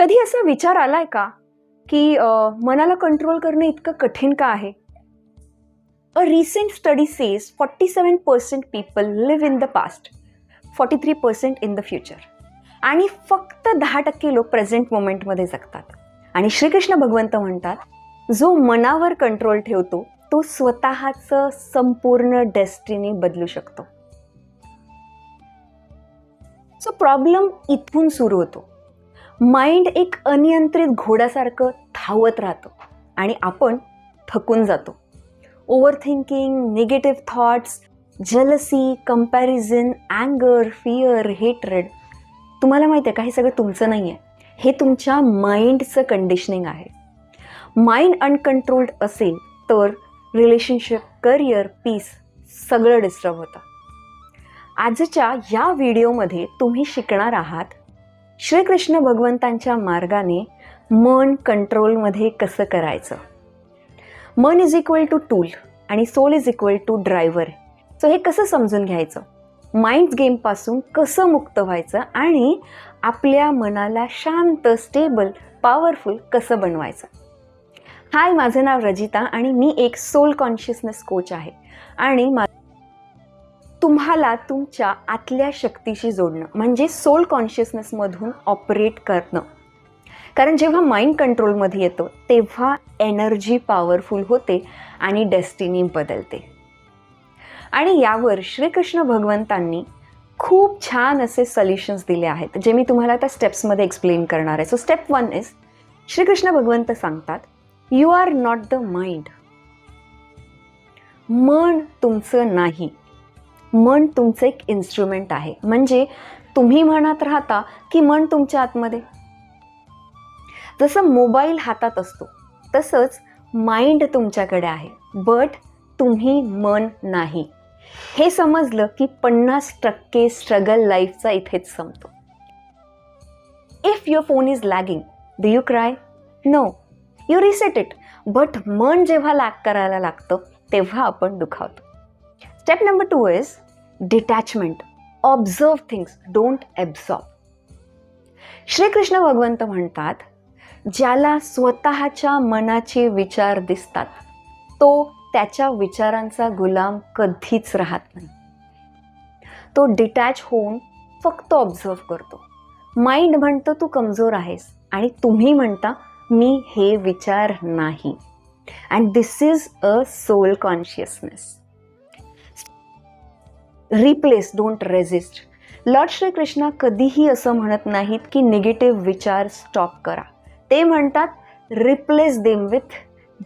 कधी असा विचार आलाय का की मनाला कंट्रोल करणं इतकं कठीण का आहे? A recent study says forty seven percent people live in the past forty three percent in the future आणि फक्त दहा टक्के लोक प्रेझेंट मोमेंटमध्ये जगतात. आणि श्रीकृष्ण भगवंत म्हणतात जो मनावर कंट्रोल ठेवतो तो स्वतःचं संपूर्ण डेस्टिनी बदलू शकतो. सो प्रॉब्लेम इथून सुरू होतो. माइंड एक अनियंत्रित घोड्यासारखं धावत राहतं आणि आपण थकून जातो. Overthinking negative thoughts jealousy comparison अँगर fear hatred तुम्हाला माहिती आहे का? हे सगळं तुमचं नाही आहे हे तुमच्या माइंडचं कंडिशनिंग आहे. माइंड अनकंट्रोल्ड असेल तर रिलेशनशिप करिअर पीस सगळं डिस्टर्ब होतं. आजच्या या व्हिडिओमध्ये तुम्ही शिकणार आहात श्रीकृष्ण भगवंतांच्या मार्गाने मन कंट्रोलमध्ये कसं करायचं? मन इज इक्वल टू टूल आणि soul is equal to driver so हे कसं समजून घ्यायचं? माइंड गेमपासून कसं मुक्त व्हायचं आणि आपल्या मनाला शांत स्टेबल पॉवरफुल कसं बनवायचं? हाय माझं नाव रजिता आणि मी एक सोल कॉन्शियसनेस कोच आहे. आणि मा तुम्हाला तुमच्या आतल्या शक्तीशी जोडणं म्हणजे सोल कॉन्शियसनेसमधून ऑपरेट करणं. कारण जेव्हा माइंड कंट्रोलमध्ये येतो तेव्हा एनर्जी पॉवरफुल होते आणि डेस्टिनी बदलते. आणि यावर श्रीकृष्ण भगवंतांनी खूप छान असे सल्युशन्स दिले आहेत जे मी तुम्हाला आता स्टेप्समध्ये एक्सप्लेन करणार आहे. So step one is Shrikrishna भगवंत सांगतात you are not the mind मन तुमचं नाही. मन तुमचं एक इन्स्ट्रुमेंट आहे. म्हणजे तुम्ही म्हणत राहता की मन तुमच्या आतमध्ये. जसं मोबाईल हातात असतो तसंच माइंड तुमच्याकडे आहे. बट तुम्ही मन नाही. हे समजलं की पन्नास टक्के स्ट्रगल लाईफचा इथेच संपतो. If your phone is lagging do you cry no you reset it but मन जेव्हा लॅग करायला लागतं तेव्हा आपण दुखावतो. Step number two is detachment observe things don't absorb Shrikrishna भगवंत म्हणतात ज्याला स्वतःच्या मनाचे विचार दिसतात तो त्याच्या विचारांचा गुलाम कधीच राहत नाही. तो डिटॅच होऊन फक्त ऑब्झर्व करतो. माइंड म्हणतं तू कमजोर आहेस आणि तुम्ही म्हणता मी हे विचार नाही. And this is a soul consciousness replace don't resist lord Shrikrishna कधीही असं म्हणत नाहीत की निगेटिव्ह विचार स्टॉप करा. ते म्हणतात रिप्लेस देम विथ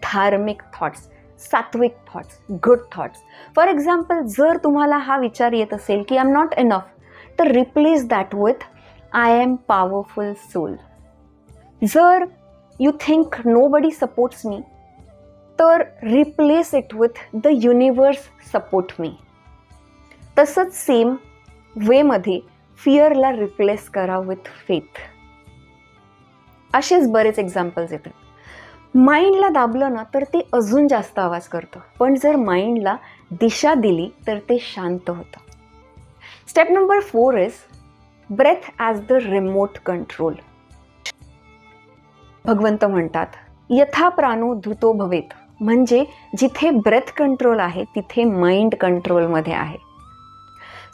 धार्मिक थॉट्स सात्विक thoughts good thoughts for example जर तुम्हाला हा विचार येत असेल की आय एम नॉट इनफ तर replace that with I am powerful soul जर you think nobody supports me तर replace it with the universe support me तसंच सेम वेमध्ये फिअरला रिप्लेस करा विथ फेथ असेच बरेच एक्झाम्पल्स येतात. माइंडला दाबलं ना तर ते अजून जास्त आवाज करतं. पण जर माइंडला दिशा दिली तर ते शांत होतं. Step number four is breath as the remote control भगवंत म्हणतात यथा प्राणो धुतो भवेत. म्हणजे जिथे ब्रेथ कंट्रोल आहे तिथे माइंड कंट्रोलमध्ये आहे.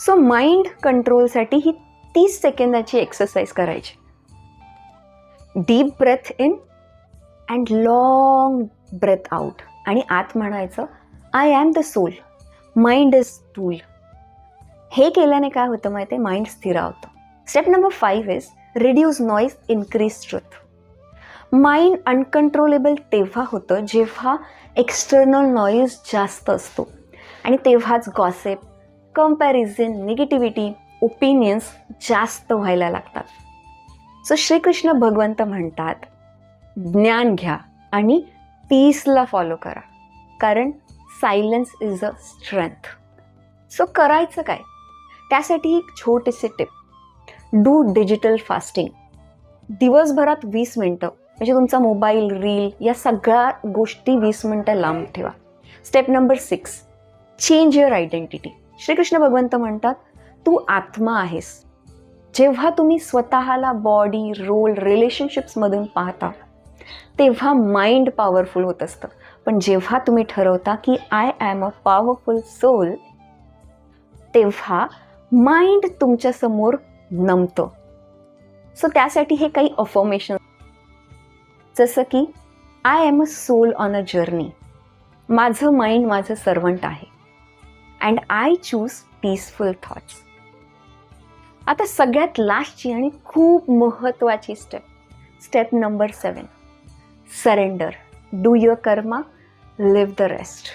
सो माइंड कंट्रोलसाठी ही तीस सेकंदाची एक्सरसाइज करायची. Deep breath in and long breath out आणि आत म्हणायचं I am the soul mind is tool हे केल्याने काय होतं माहिती आहे mind स्थिरावतं step number five is reduce noise increase truth mind uncontrollable तेव्हा होतं जेव्हा एक्सटर्नल नॉईज जास्त असतो. आणि तेव्हाच गॉसेप कंपॅरिझन निगेटिव्हिटी ओपिनियन्स जास्त व्हायला लागतात. सो श्रीकृष्ण भगवंत म्हणतात ज्ञान घ्या आणि पीसला फॉलो करा. कारण silence is a strength so करायचं काय? त्यासाठी एक छोटीशी टिप डू डिजिटल फास्टिंग दिवसभरात वीस मिनटं म्हणजे तुमचा मोबाईल रील या सगळ्या गोष्टी वीस मिनटं लांब ठेवा. Step number six change your identity Shrikrishna भगवंत म्हणतात तू आत्मा आहेस. जेव्हा तुम्ही स्वतःला बॉडी रोल रिलेशनशिप्समधून पाहता तेव्हा माइंड पॉवरफुल होत असतं. पण जेव्हा तुम्ही ठरवता की I am a powerful soul तेव्हा माइंड तुमच्यासमोर नमतं. सो त्यासाठी हे काही अफॉर्मेशन जसं की I am a soul on a journey माझं माइंड माझं सर्वंट आहे. And I choose peaceful thoughts आता सगळ्यात लास्टची आणि खूप महत्त्वाची step step number seven surrender do your karma live the rest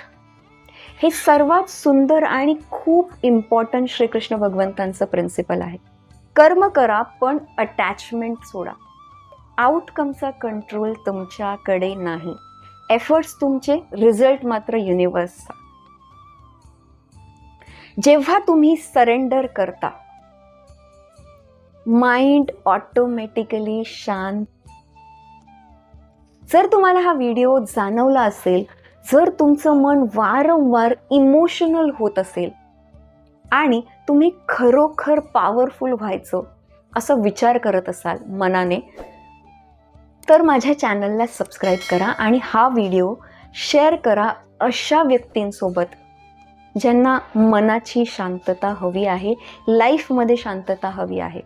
हे सर्वात सुंदर आणि खूप इम्पॉर्टंट श्रीकृष्ण भगवंतांचं प्रिन्सिपल आहे. कर्म करा पण अटॅचमेंट सोडा. आउटकमचा कंट्रोल तुमच्याकडे नाही. एफर्ट्स तुमचे रिझल्ट मात्र युनिवर्सचा जेव्हा तुम्ही सरेंडर करता माइंड ऑटोमॅटिकली शांत. जर तुम्हाला हा व्हिडिओ जाणवला असेल जर तुमचं मन वारंवार इमोशनल होत असेल आणि तुम्ही खरोखर पॉवरफुल व्हायचं असं विचार करत असाल मनाने तर माझ्या चॅनलला सबस्क्राईब करा आणि हा व्हिडिओ शेअर करा अशा व्यक्तींसोबत. ज्यांना मनाची शांतता हवी आहे लाईफमध्ये शांतता हवी आहे.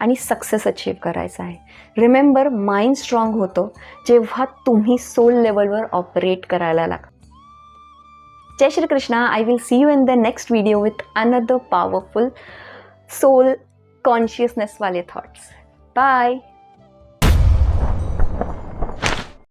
आणि सक्सेस अचीव करायचा आहे. रिमेंबर माइंड स्ट्रॉंग होतो जेव्हा तुम्ही सोल लेवलवर ऑपरेट करायला लागता जय Shri Krishna. I will see you in the next video with another powerful soul कॉन्शियसनेसवाले thoughts bye